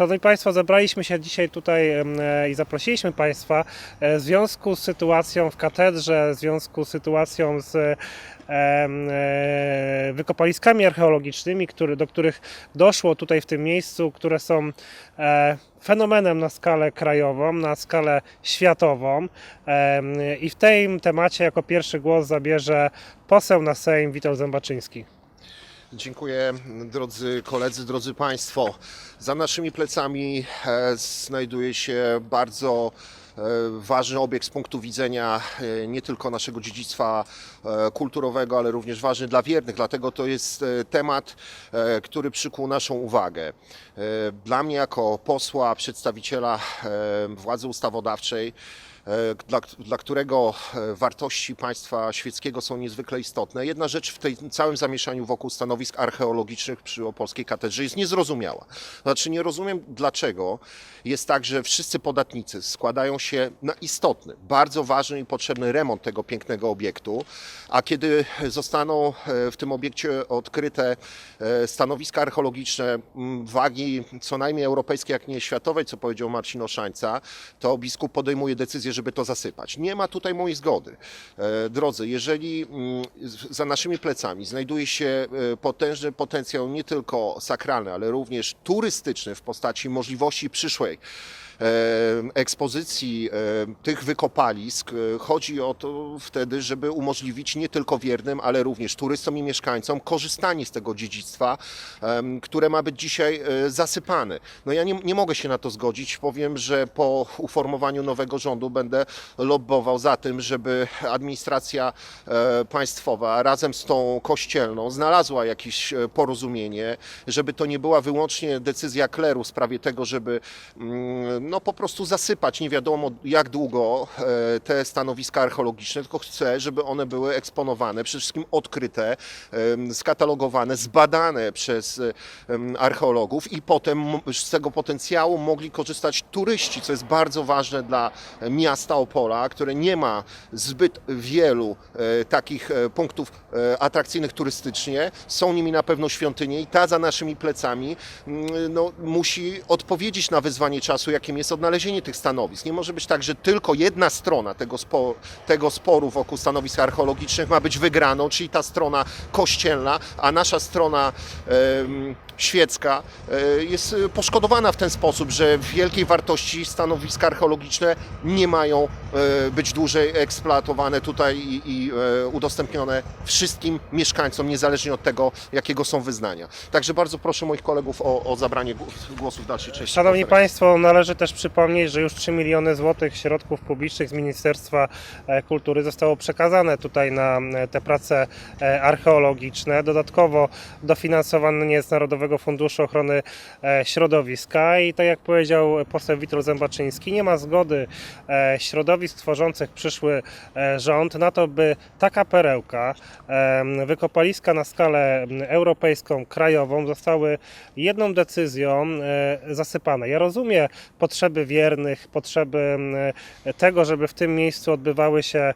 Szanowni Państwo, zebraliśmy się dzisiaj tutaj e, i zaprosiliśmy Państwa e, w związku z sytuacją w katedrze, w związku z sytuacją z e, wykopaliskami archeologicznymi, który, do których doszło tutaj w tym miejscu, które są fenomenem na skalę krajową, na skalę światową. I w tym temacie jako pierwszy głos zabierze poseł na Sejm Witold Zębaczyński. Dziękuję drodzy koledzy, drodzy Państwo. Za naszymi plecami e, znajduje się bardzo e, ważny obiekt z punktu widzenia e, nie tylko naszego dziedzictwa kulturowego, ale również ważny dla wiernych. Dlatego to jest temat, który przykuł naszą uwagę. Dla mnie jako posła, przedstawiciela władzy ustawodawczej, dla, dla którego e, wartości państwa świeckiego są niezwykle istotne. Jedna rzecz w tej całym zamieszaniu wokół stanowisk archeologicznych przy Opolskiej Katedrze jest niezrozumiała. Znaczy nie rozumiem dlaczego jest tak, że wszyscy podatnicy składają się na istotny, bardzo ważny i potrzebny remont tego pięknego obiektu, a kiedy zostaną e, w tym obiekcie odkryte e, stanowiska archeologiczne wagi co najmniej europejskiej, jak nie światowej, co powiedział Marcin Oszańca, to biskup podejmuje decyzję, żeby to zasypać. Nie ma tutaj mojej zgody. E, Drodzy, jeżeli mm, za naszymi plecami znajduje się e, potężny potencjał nie tylko sakralny, ale również turystyczny w postaci możliwości przyszłej ekspozycji tych wykopalisk. E, Chodzi o to wtedy, żeby umożliwić nie tylko wiernym, ale również turystom i mieszkańcom korzystanie z tego dziedzictwa, które ma być dzisiaj e, zasypane. No ja nie, nie mogę się na to zgodzić. Powiem, że po uformowaniu nowego rządu będę lobbował za tym, żeby administracja e, państwowa razem z tą kościelną znalazła jakieś porozumienie, żeby to nie była wyłącznie decyzja kleru w sprawie tego, żeby mm, no po prostu zasypać nie wiadomo jak długo e, te stanowiska archeologiczne, tylko chcę, żeby one były eksponowane, przede wszystkim odkryte, skatalogowane, zbadane przez archeologów i potem z tego potencjału mogli korzystać turyści, co jest bardzo ważne dla miasta Opola, które nie ma zbyt wielu e, takich e, punktów atrakcyjnych turystycznie. Są nimi na pewno świątynie i ta za naszymi plecami mm, no, musi odpowiedzieć na wyzwanie czasu, jakim jest odnalezienie tych stanowisk. Nie może być tak, że tylko jedna strona tego, spo, tego sporu wokół stanowisk archeologicznych ma być wygraną, czyli ta strona kościelna, a nasza strona em, świecka e, jest e, poszkodowana w ten sposób, że wielkiej wartości stanowiska archeologiczne nie mają e, być dłużej eksploatowane tutaj i, i udostępnione wszystkim mieszkańcom, niezależnie od tego, jakiego są wyznania. Także bardzo proszę moich kolegów o, o zabranie głos- głosu w dalszej części. Szanowni. Państwo, należy też przypomnieć, że już 3 miliony złotych środków publicznych z Ministerstwa Kultury zostało przekazane tutaj na te prace archeologiczne. Dodatkowo dofinansowanie z Narodowego Funduszu Ochrony e, Środowiska i tak jak powiedział poseł Witold Zębaczyński, nie ma zgody e, środowisk tworzących przyszły e, rząd na to, by taka perełka, wykopaliska na skalę europejską, krajową zostały jedną decyzją zasypane. Ja rozumiem potrzeby wiernych, potrzeby tego, żeby w tym miejscu odbywały się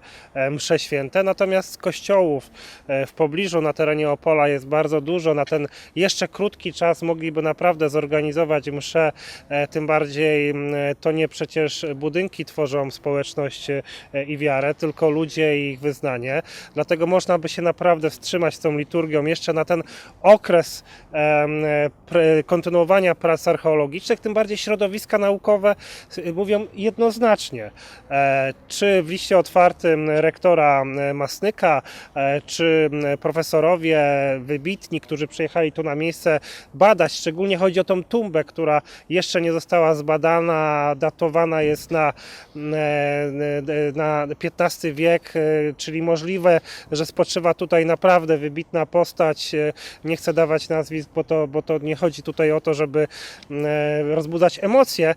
msze święte, natomiast kościołów w pobliżu na terenie Opola jest bardzo dużo. Na ten jeszcze krótki czas mogliby naprawdę zorganizować msze, e, tym bardziej to nie przecież budynki tworzą społeczność e, i wiarę, tylko ludzie i ich wyznanie. Dlatego można by się naprawdę wstrzymać z tą liturgią jeszcze na ten okres e, kontynuowania prac archeologicznych, tym bardziej środowiska naukowe y, mówią jednoznacznie, e, czy w liście otwartym rektora Masnyka, e, czy profesorowie wybitni, którzy przyjechali tu na miejsce badać, szczególnie chodzi o tą tumbę, która jeszcze nie została zbadana, datowana jest na, e, na XV wiek, e, czyli możliwe, że spoczywa tutaj naprawdę wybitna postać. E, Nie chcę dawać nazwisk, bo to, bo to nie chodzi tutaj o to, żeby rozbudzać emocje,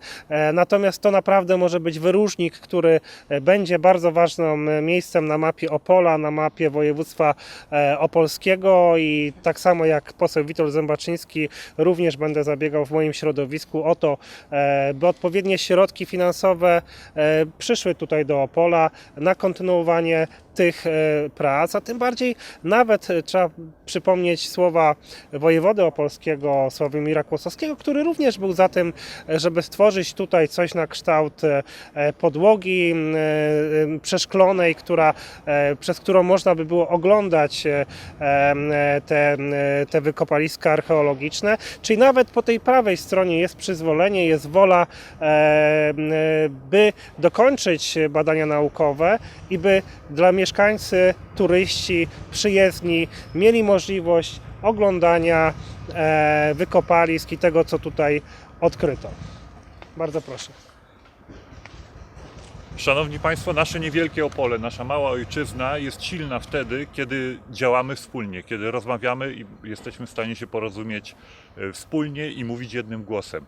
natomiast to naprawdę może być wyróżnik, który będzie bardzo ważnym miejscem na mapie Opola, na mapie województwa opolskiego i tak samo jak poseł Witold Zębaczyński Kamiński, również będę zabiegał w moim środowisku o to, e, by odpowiednie środki finansowe e, przyszły tutaj do Opola na kontynuowanie tych e, prac, a tym bardziej nawet trzeba przypomnieć słowa wojewody opolskiego Sławomira Kłosowskiego, który również był za tym, żeby stworzyć tutaj coś na kształt podłogi przeszklonej, która, przez którą można by było oglądać te, te wykopaliska archeologiczne, czyli nawet po tej prawej stronie jest przyzwolenie, jest wola, e, e, by dokończyć badania naukowe i by dla mieszkańcy, turyści, przyjezdni mieli możliwość oglądania e, wykopalisk i tego, co tutaj odkryto. Bardzo proszę. Szanowni Państwo, nasze niewielkie Opole, nasza mała ojczyzna jest silna wtedy, kiedy działamy wspólnie, kiedy rozmawiamy i jesteśmy w stanie się porozumieć e, wspólnie i mówić jednym głosem.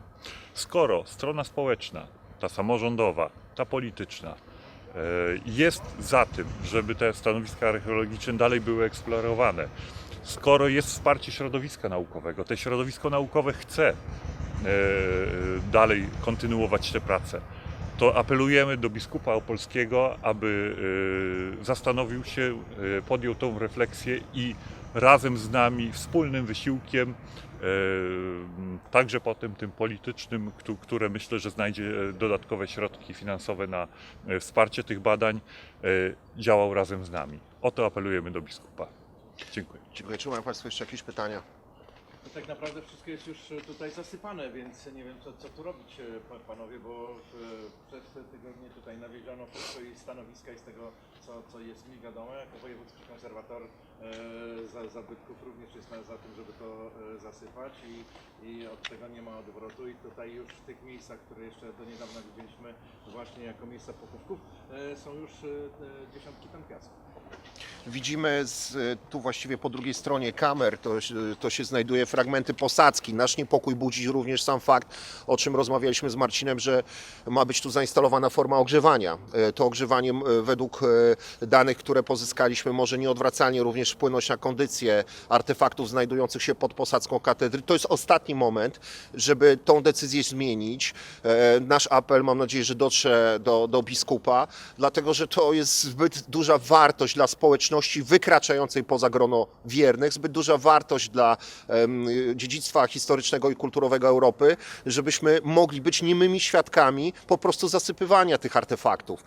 Skoro strona społeczna, ta samorządowa, ta polityczna e, jest za tym, żeby te stanowiska archeologiczne dalej były eksplorowane, skoro jest wsparcie środowiska naukowego, to środowisko naukowe chce e, dalej kontynuować te prace, to apelujemy do biskupa opolskiego, aby e, zastanowił się, e, podjął tą refleksję i razem z nami wspólnym wysiłkiem, e, także potem tym politycznym, któ- które myślę, że znajdzie dodatkowe środki finansowe na wsparcie tych badań, działał razem z nami. O to apelujemy do biskupa. Dziękuję. Dziękuję. Czy mają Państwo jeszcze jakieś pytania? To tak naprawdę wszystko jest już tutaj zasypane, więc nie wiem co, co tu robić e, pa- panowie, bo e, przez te tygodnie tutaj nawiedziono po swojej stanowiska i z tego co, co jest mi wiadomo, jako wojewódzki konserwator e, za, zabytków również jest na, za tym, żeby to e, zasypać i, i od tego nie ma odwrotu i tutaj już w tych miejscach, które jeszcze do niedawna widzieliśmy właśnie jako miejsca pochówków, e, są już e, e, dziesiątki ton piasku. Widzimy z, tu właściwie po drugiej stronie kamer, to, to się znajduje fragmenty posadzki. Nasz niepokój budzi również sam fakt, o czym rozmawialiśmy z Marcinem, że ma być tu zainstalowana forma ogrzewania. E, To ogrzewanie według e, danych, które pozyskaliśmy, może nieodwracalnie również wpłynąć na kondycję artefaktów znajdujących się pod posadzką katedry. To jest ostatni moment, żeby tą decyzję zmienić. E, Nasz apel, mam nadzieję, że dotrze do, do biskupa, dlatego że to jest zbyt duża wartość dla społeczności wykraczającej poza grono wiernych, zbyt duża wartość dla dziedzictwa historycznego i kulturowego Europy, żebyśmy mogli być niemymi świadkami po prostu zasypywania tych artefaktów.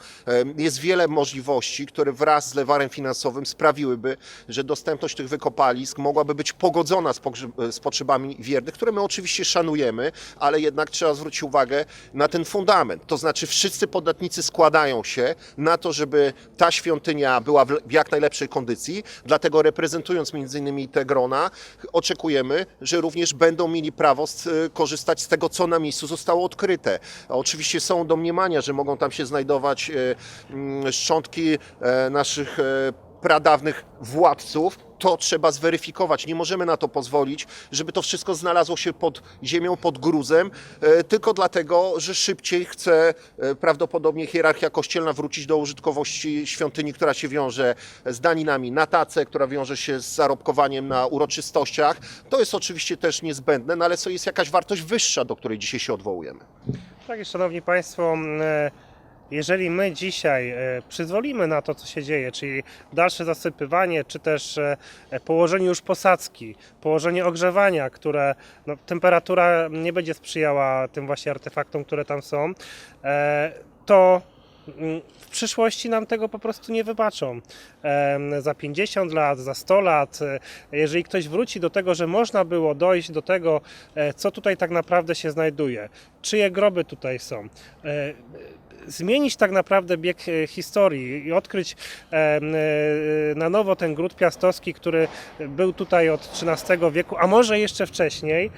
Jest wiele możliwości, które wraz z lewarem finansowym sprawiłyby, że dostępność tych wykopalisk mogłaby być pogodzona z, z potrzebami wiernych, które my oczywiście szanujemy, ale jednak trzeba zwrócić uwagę na ten fundament. To znaczy wszyscy podatnicy składają się na to, żeby ta świątynia była w w jak najlepszej kondycji, dlatego reprezentując między innymi te grona, oczekujemy, że również będą mieli prawo z, korzystać z tego, co na miejscu zostało odkryte. Oczywiście są domniemania, że mogą tam się znajdować e, mm, szczątki e, naszych e, pradawnych władców, to trzeba zweryfikować. Nie możemy na to pozwolić, żeby to wszystko znalazło się pod ziemią, pod gruzem, e, tylko dlatego, że szybciej chce e, prawdopodobnie hierarchia kościelna wrócić do użytkowości świątyni, która się wiąże z daninami na tace, która wiąże się z zarobkowaniem na uroczystościach. To jest oczywiście też niezbędne, no ale to jest jakaś wartość wyższa, do której dzisiaj się odwołujemy. Tak szanowni Państwo, e, jeżeli my dzisiaj e, przyzwolimy na to, co się dzieje, czyli dalsze zasypywanie, czy też e, położenie już posadzki, położenie ogrzewania, które no, temperatura nie będzie sprzyjała tym właśnie artefaktom, które tam są, e, to w przyszłości nam tego po prostu nie wybaczą. Za 50 lat, za 100 lat, e, jeżeli ktoś wróci do tego, że można było dojść do tego, e, co tutaj tak naprawdę się znajduje, czyje groby tutaj są, e, zmienić tak naprawdę bieg historii i odkryć na nowo ten gród piastowski, który był tutaj od XIII wieku, a może jeszcze wcześniej,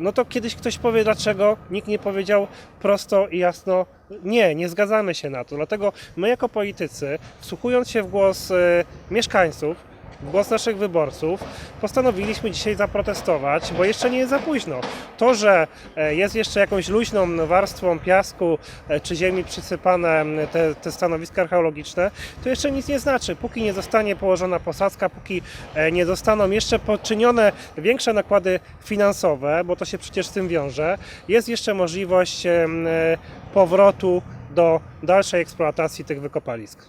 no to kiedyś ktoś powie, dlaczego nikt nie powiedział prosto i jasno, nie, nie zgadzamy się na to. Dlatego my jako politycy, wsłuchując się w głos e, mieszkańców, głos naszych wyborców, postanowiliśmy dzisiaj zaprotestować, bo jeszcze nie jest za późno. To, że e, jest jeszcze jakąś luźną warstwą piasku e, czy ziemi przysypane te, te stanowiska archeologiczne, to jeszcze nic nie znaczy. Póki nie zostanie położona posadzka, póki e, nie zostaną jeszcze poczynione większe nakłady finansowe, bo to się przecież z tym wiąże, jest jeszcze możliwość powrotu do dalszej eksploatacji tych wykopalisk.